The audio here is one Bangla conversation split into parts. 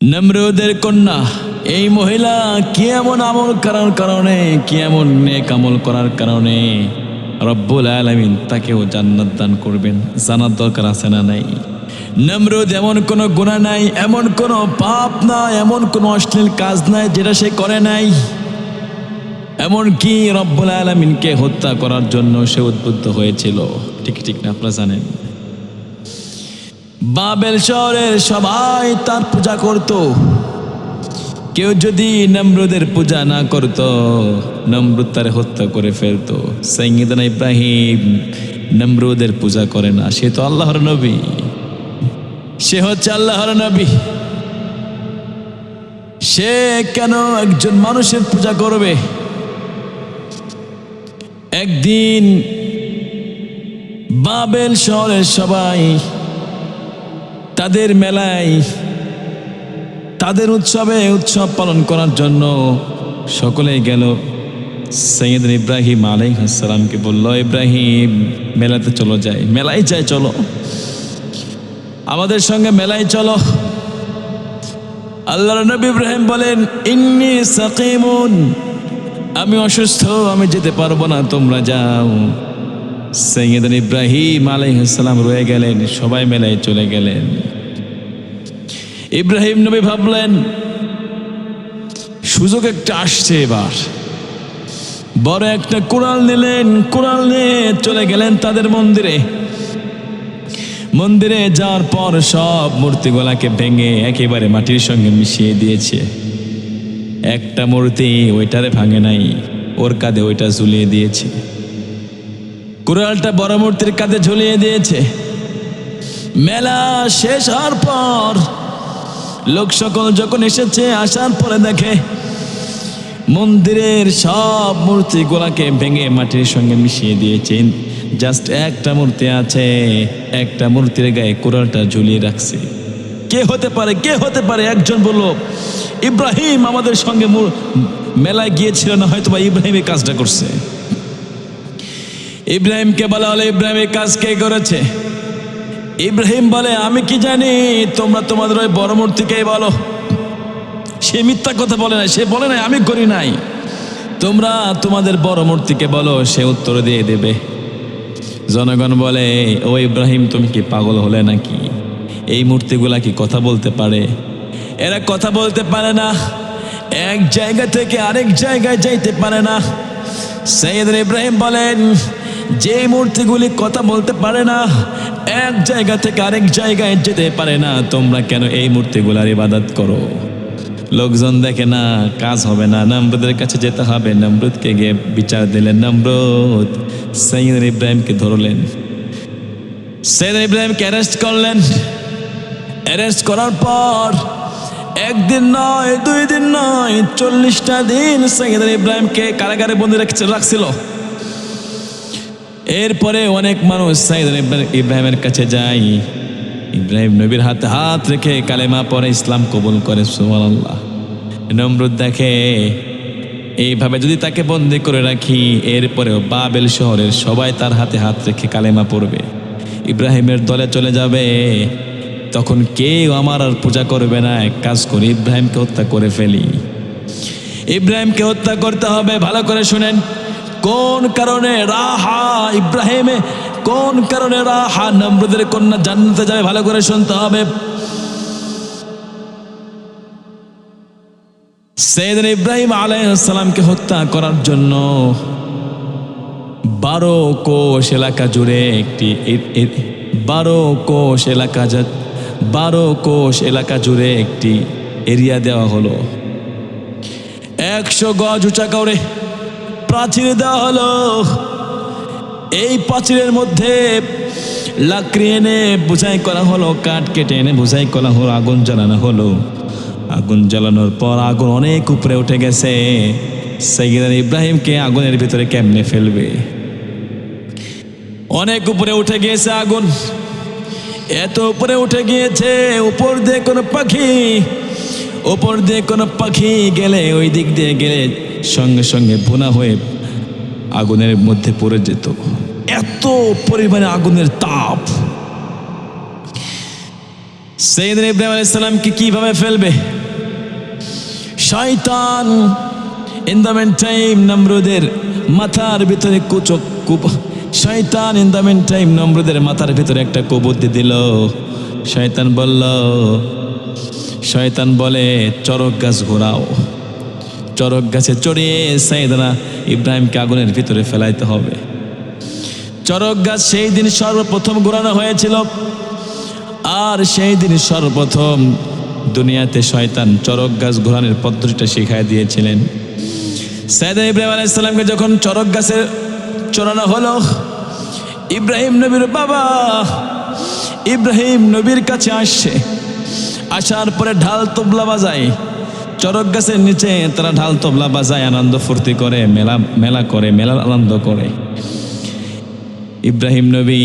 নমরুদের কন্যা, এই মহিলা কি এমন আমল করার কারণে কি এমন নেক আমল করার কারণে রব্বুল আলমিন তাকেও জান্নাত দান করবেন। জানার দরকার আছে না নাই? নমরুদ এমন কোনো গুণা নাই, এমন কোনো পাপ নাই, এমন কোনো অশ্লীল কাজ নাই যেটা সে করে নাই। এমনকি রব্বুল আলমিনকে হত্যা করার জন্য সে উদ্বুদ্ধ হয়েছিল। ঠিক ঠিক না আপনারা জানেন? বাবেল শহরের সবাই তার পূজা করত। কেউ যদি নমরুদের পূজা না করত, নমরুদ তারে হত্যা করে ফেলতো। সৈয়দনা ইব্রাহিম নমরুদের পূজা করে না, সে তো আল্লাহর নবী। সে হচ্ছে আল্লাহর নবী। সে কেন একজন মানুষের পূজা করবে? একদিন বাবেল শহরের সবাই তাদের মেলায়, তাদের উৎসবে উৎসব পালন করার জন্য সকলেই গেল। সৈয়দ ইব্রাহিম আলাইহাসালামকে বলল ইব্রাহিম, মেলাতে চলো যাই। মেলায় যাই, চলো। আমাদের সঙ্গে মেলায় চলো। আল্লাহর নবী ইব্রাহিম বলেন, ইন্নি সাকিমুন, আমি অসুস্থ, আমি যেতে পারব না, তোমরা যাও। সৈয়দ ইব্রাহিম আলাইহাসালাম রয়ে গেলেন, সবাই মেলায় চলে গেলেন। ইব্রাহিম নবী ভাবলেন, সুযোগ একটা আসছে এবার। বড় একটা কোরআন নিলেন কোরআন নিয়ে চলে গেলেন তাদের মন্দিরে। মন্দিরে যাওয়ার পর সব মূর্তিগুলাকে ভেঙে একেবারে মাটির সঙ্গে মিশিয়ে দিয়েছে। একটা মূর্তি ওইটারে ভাঙে নাই, ওর কাঁধে ওইটা ঝুলিয়ে দিয়েছে। কুড়ালটা বড় মূর্তির কাঁধে ঝুলিয়ে দিয়েছে। মেলা শেষ হওয়ার পর লোক সকল যখন এসেছে, আসার পরে দেখে মন্দিরের সব মূর্তিগুলাকে ভেঙে মাটির সঙ্গে মিশিয়ে দিয়েছেন জাস্ট একটা মূর্তি আছে, একটা মূর্তির গায়ে কোরালটা ঝুলিয়ে রাখছে। কে হতে পারে, কে হতে পারে? একজন বলল, ইব্রাহিম আমাদের সঙ্গে মেলায় গিয়েছিল না, হয়তো বা ইব্রাহিম এই কাজটা করছে। ইব্রাহিমকে বলা হলো, ইব্রাহিম এই কাজ কে করেছে? ইব্রাহিম বলে, আমি কি জানি? তোমরা তোমাদের ওই বড় মূর্তিকেই বলো। সে মিথ্যা কথা বলে না সে বলে নাই, আমি করি নাই। তোমরা তোমাদের বড় মূর্তিকে বলো, সে উত্তর দিয়ে দেবে। জনগণ বলে, ও ইব্রাহিম, তুমি কি পাগল হলে নাকি? এই মূর্তিগুলা কি কথা বলতে পারে? এরা কথা বলতে পারে না। এক জায়গা থেকে আরেক জায়গায় যাইতে পারে না। সৈয়দ ইব্রাহিম বলেন যে মূর্তিগুলি কথা বলতে পারে না, এক জায়গা থেকে আরেক জায়গায় যেতে পারে না। তোমরা কেন এই মূর্তিগুলার ইবাদত করো? লোকজন দেখে, না, কাজ হবে না। নমরুদের কাছে যেতে হবে। নমরুদকে গিয়ে বিচার দিলেন। নমরুদ সৈয়দ ইব্রাহিমকে ধরলেন। সৈয়দ ইব্রাহিমকে অ্যারেস্ট করলেন। অ্যারেস্ট করার পর একদিন নয়, দুই দিন নয়, চল্লিশটা দিন সৈয়দ ইব্রাহিমকে কারাগারে বন্দি রেখেছে রাখছিল। এরপরে অনেক মানুষ সাইদ ইব্রাহিমের কাছে যায়। ইব্রাহিম নবীর হাতে হাত রেখে কালেমা পরে ইসলাম কবুল করে, সুবহানাল্লাহ। নমরুদ দেখে, এইভাবে যদি তাকে বন্দি করে রাখি, এরপরেও বাবেল শহরের সবাই তার হাতে হাত রেখে কালেমা পড়বে। ইব্রাহিমের দলে চলে যাবে। তখন কেউ আমার আর পূজা করবে না, এক কাজ করি, ইব্রাহিমকে হত্যা করে ফেলি। ইব্রাহিমকে হত্যা করতে হবে, ভালো করে শুনেন। কোন কারণে রাহা ইব্রাহিমে, কোন কারণে রাহা নমরুদের কন্যা জান্নাতে যাবে, ভালো করে শুনতে হবে। সৈয়দ ইব্রাহিম আলাইসালামকে হত্যা করার জন্য বারো কোষ এলাকা জুড়ে একটি বারো কোষ এলাকা বারো কোষ এলাকা জুড়ে একটি এরিয়া দেওয়া হলো। একশো গজ উঁচা করে প্রাচীর দেওয়া হলো। এই প্রাচীরের মধ্যে লাকড়ি এনে বোঝাই করা হলো, কাঠ কেটে এনে বোঝাই করা হলো, আগুন জ্বালানো হলো। আগুন জ্বালানোর পর আগুন অনেক উপরে উঠে গেছে। সৈয়দ ইব্রাহিমকে আগুনের ভিতরে কেমনে ফেলবে? অনেক উপরে উঠে গিয়েছে আগুন। এত উপরে উঠে গিয়েছে, উপর দিয়ে কোনো পাখি, উপর দিয়ে কোনো পাখি গেলে, ওই দিক দিয়ে গেলে সঙ্গে সঙ্গে ভুনা হয়ে আগুনের মধ্যে পড়ে যেত। এত পরিমাণে আগুনের তাপ। সৈয়দ ইব্রাহিম আলাইসাল্লামকে কীভাবে ফেলবে? শয়তান ইন দ্য মেন টাইম নমরুদের মাথার ভিতরে কুচক কুপ শয়তান ইন দ্য মেন টাইম নমরুদের মাথার ভিতরে একটা কুবুদ্ধি দিল। শয়তান বলল, শয়তান বলে, চরক গাছ ঘোরাও। চরক গাছে চড়িয়ে সাইদানা ইব্রাহিমকে আগুনের ভিতরে ফেলাইতে হবে। চরক গাছ সেই দিন সর্বপ্রথম ঘোরানো হয়েছিল। আর সেই দিন সর্বপ্রথম দুনিয়াতে শয়তান চরক গাছ ঘোরানোর পদ্ধতিটা শিখাই দিয়েছিলেন। সাইদা ইব্রাহিম আলাইসাল্লামকে যখন চরক গাছে চড়ানো হলো, ইব্রাহিম নবীর বাবা ইব্রাহিম নবীর কাছে আসছে আসার পরে ঢাল তবলা বাজায়। চরক গাছের নিচে তারা ঢাল তবলা বাজায়, আনন্দ ফুর্তি করে, মেলা মেলা করে, মেলার আনন্দ করে। ইব্রাহিম নবী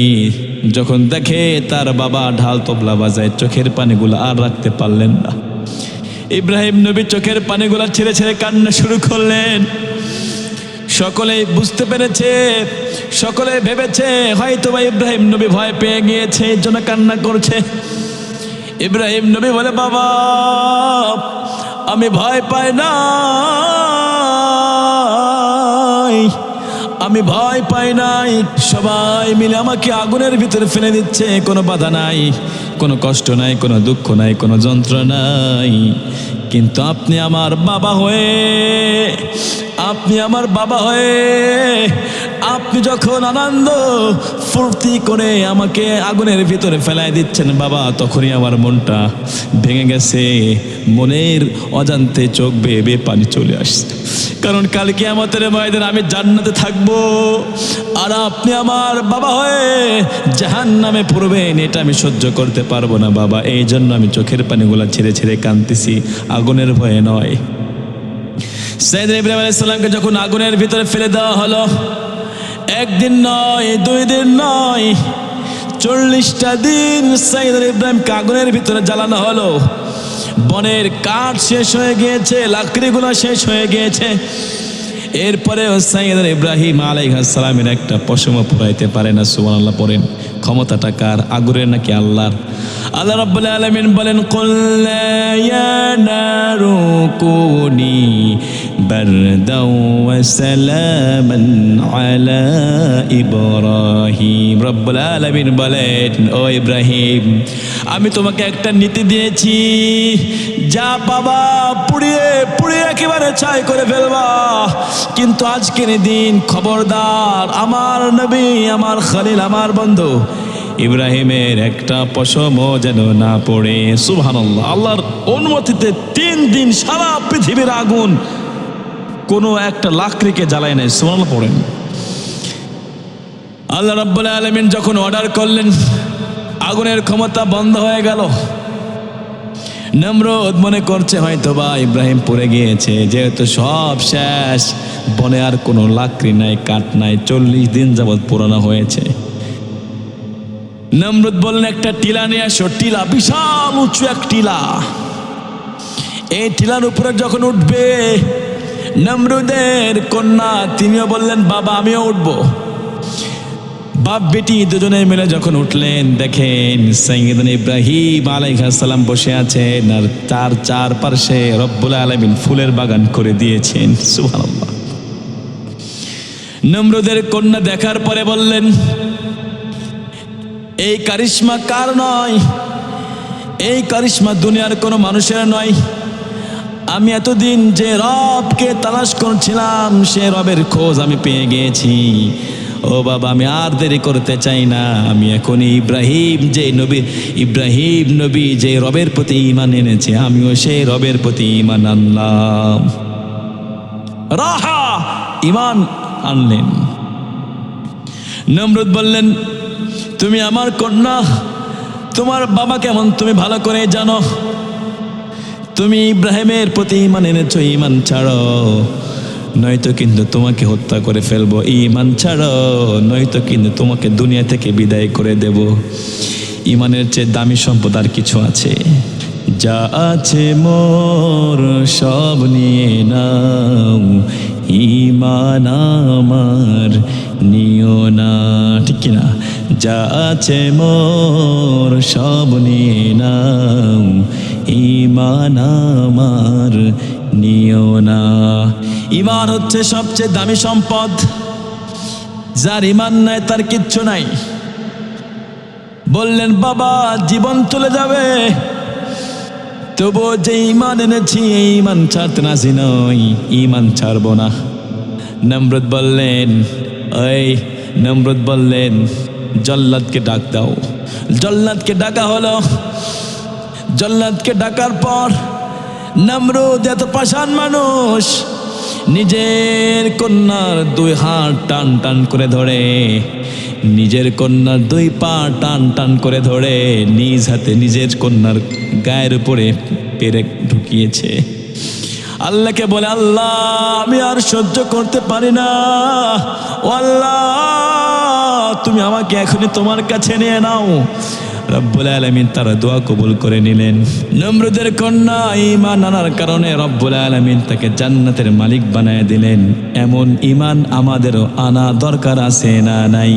যখন দেখে তার বাবা ঢাল তবলা বাজায়, চোখের পানিগুলো আর রাখতে পারলেন না। ইব্রাহিম নবী চোখের পানিগুলো ছেড়ে ছেড়ে কান্না শুরু করলেন। সকলে বুঝতে পেরেছে, সকলে ভেবেছে হয়তো বা ইব্রাহিম নবী ভয় পেয়ে গিয়েছে, এই জন্য কান্না করছে। ইব্রাহিম নবী বলে, বাবা আমি ভয় পাই না আমি ভয় পাই নাই। সবাই মিলে আমাকে আগুনের ভিতরে ফেলে দিচ্ছে। কোনো বাধা নাই, কোনো কষ্ট নাই, কোনো দুঃখ নাই, কোনো যন্ত্রণা নাই। কিন্তু আপনি আমার বাবা হয়ে, আপনি আমার বাবা হয়ে আপনি যখন আনন্দ ফুর্তি করে আমাকে আগুনের ভিতরে ফেলায় দিচ্ছেন, বাবা, তখনই আমার মনটা ভেঙে গেছে। মনের অজান্তে চোখ বেয়ে বেয়ে পানি চলে আসছে। কারণ কালকে আমাদের ময়দান আমি জান্নাতে থাকব। আর আপনি আমার বাবা হয়ে জাহান নামে পড়বেন, এটা আমি সহ্য করতে পারব না, বাবা। এই জন্য আমি চোখের পানিগুলা ছেড়ে ছেড়ে কাঁদতেছি, আগুনের ভয়ে নয়। সৈয়দ ইব্রাহিম আলাইসাল্লামকে যখন আগুনের ভিতরে ফেলে দেওয়া হলো একদিন নয়, দুই দিন নয়, চল্লিশটা দিন সৈয়দ ইব্রাহিমকে আগুনের ভিতরে জ্বালানো হলো। বনের কাঠ শেষ হয়ে গিয়েছে, লাকড়িগুলো শেষ হয়ে গিয়েছে। এরপরে সাইয়েদ ইব্রাহিম আলাইহাসালামের একটা পশম পুরাইতে পারে না সুবান আল্লাহ পড়েন। ক্ষমতাটা কার? আগুরের নাকি আল্লাহর? আল্লাহ রাব্বুল আলামিন বলেন কুল্লা ইয়া ওয়া সালামান আলা ইব্রাহিম রব্বুল আলামিন বলেন, ও ইব্রাহিম, আমি তোমাকে একটা নীতি দিয়েছি। যা বাবা পুড়িয়ে পুড়িয়ে একেবারে ছাই করে ফেলবা। কিন্তু আজকের দিন খবরদার, আমার নবী, আমার খালিল, আমার বন্ধু ইব্রাহিমের একটা পশমও যেন না পড়ে। সুবহান আল্লাহর অনুমতিতে তিন দিন সারা পৃথিবীর আগুন কোনো একটা লাকড়িকে জ্বালায় নাই সুবহান পড়েন। আল্লাহ রাব্বুল আলামিন যখন অর্ডার করলেন, আগুনের ক্ষমতা বন্ধ হয়ে গেল। নমরুদ মনে করছে হয়তো বা ইব্রাহিম পড়ে গিয়েছে, যেহেতু সব শেষ, বনে আর কোনো লাকড়ি নাই, কাঠ নাই, চল্লিশ দিন যাবৎ পুরানো হয়েছে। নমরুদ বললেন, একটা টিলা নিয়ে আসো টিলা, বিশাল উঁচু এক টিলা। এই টিলার উপরে যখন উঠবে নমরুদের কন্যা, তিনিও বললেন, বাবা, আমিও উঠব। বাপ, বেটি দুজনে মিলে যখন উঠলেন, দেখেন সৈয়দন ইব্রাহিম আলাইহাসাল্লাম বসে আছেন আর তার চার পার্শ্বে রব্বুল আলমিন ফুলের বাগান করে দিয়েছেন। সুবহানাল্লাহ। নমরুদের কন্যা দেখার পরে বললেন, এই কারিশ্মা কার নয়? এই কারিশ্মা দুনিয়ার কোনো মানুষের নয়? আমি এতদিন যে রবকে তালাশ করছিলাম, সে রবের খোঁজ আমি পেয়ে গিয়েছি। ও বাবা, আমি আর দেরি করতে চাই না। আমি এখন ইব্রাহিম, যে নবী, ইব্রাহিম নবী যে রবের প্রতি ইমান এনেছে, আমিও সেই রবের প্রতি ইমান আনলাম। রাহা ইমান আনলেন। নমরুদ বললেন, তুমি আমার কন্যা, তোমার বাবা কেমন? তুমি ভালো করে জানো। তুমি ইব্রাহিমের প্রতি ইমান এনেছো, ইমান ছাড়ো। নয়তো কিন্তু তোমাকে হত্যা করে ফেলব, ইমান ছাড়ো। নয়তো কিন্তু তোমাকে দুনিয়া থেকে বিদায় করে দেব। ইমানের চেয়ে দামি সম্পদ আর কিছু আছে। যা আছে মোর, সব নিয়ে নাও। ইমান আমার, নিও না। ঠিক কিনা যা আছে মোর, সব নিয়ে নাও। ইমান আমার, নিও না। ইমান হচ্ছে সবচেয়ে দামি সম্পদ, যার ইমান নাই, তার কিচ্ছু নাই। বললেন, বাবা, জীবন চলে যাবে। তবুও যে ইমান এনেছি ইমান ছাড়তে নাসি নই ইমান ছাড়বো না। নমরুদ বললেন ওই নমরুদ বললেন, জল্লাদকে ডাক দাও। জল্লাদকে ডাকা হলো। জল্লাদকে ডাকার পর নমরুদ এত পাষাণ মানুষ, নিজের কন্যার দুই হাত টান টান করে ধরে, নিজের কন্যার দুই পা টান টান করে ধরে, নিজ হাতে নিজের কন্যার গায়ের উপরে পেরে ঢুকিয়েছে। আল্লাহকে বলে, আল্লাহ, আমি আর সহ্য করতে পারি না। ও আল্লাহ, তুমি আমাকে এখনই তোমার কাছে নিয়ে নাও। রব্বুল আলমিন তার দোয়া কবুল করে নিলেন। নমরুদের কন্যা ইমান আনার কারণে রব্বুল আলমিন তাকে জান্নাতের মালিক বানায় দিলেন। এমন ইমান আমাদেরও আনা দরকার আছে না নাই?